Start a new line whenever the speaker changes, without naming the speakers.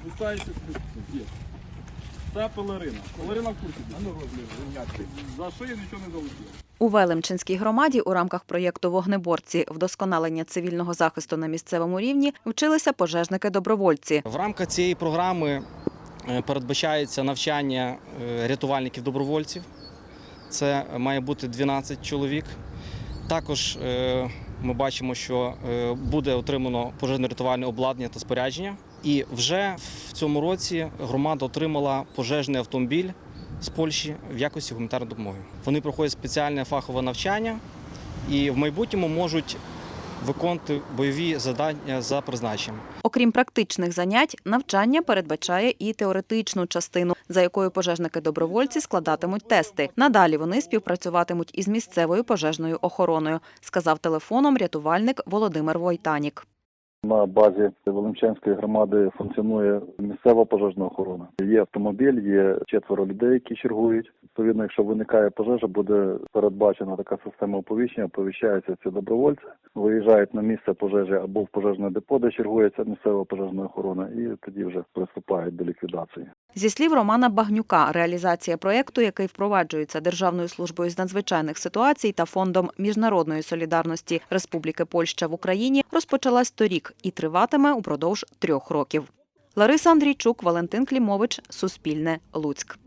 Спускаєшся з Є. Це пелерина. Пелерина в курсі. За шию нічого не залетіло.
У Велимчинській громаді у рамках проєкту Вогнеборці вдосконалення цивільного захисту на місцевому рівні вчилися пожежники-добровольці.
В рамках цієї програми е, передбачається навчання е, рятувальників-добровольців. Це має бути 12 чоловік. Також е, ми бачимо, що буде отримано пожежно-рятувальне обладнання та спорядження. І вже в цьому році громада отримала пожежний автомобіль з Польщі в якості гуманітарної допомоги. Вони проходять спеціальне фахове навчання і в майбутньому можуть виконувати бойові завдання за призначенням.
Окрім практичних занять, навчання передбачає і теоретичну частину, за якою пожежники-добровольці складатимуть тести. Надалі вони співпрацюватимуть із місцевою пожежною охороною, сказав телефоном рятувальник Володимир Войтанік.
На базі Волимчанської громади функціонує місцева пожежна охорона. Є автомобіль, є четверо людей, які чергують. Відповідно, якщо виникає пожежа, буде передбачена така система оповіщення. Оповіщаються ці добровольці, виїжджають на місце пожежі або в пожежне депо, де чергується місцева пожежна охорона, і тоді вже приступають до ліквідації.
Зі слів Романа Багнюка, реалізація проєкту, який впроваджується Державною службою з надзвичайних ситуацій та фондом міжнародної солідарності Республіки Польща в Україні, розпочалась торік і триватиме упродовж трьох років. Лариса Андрійчук, Валентин Клімович, Суспільне, Луцьк.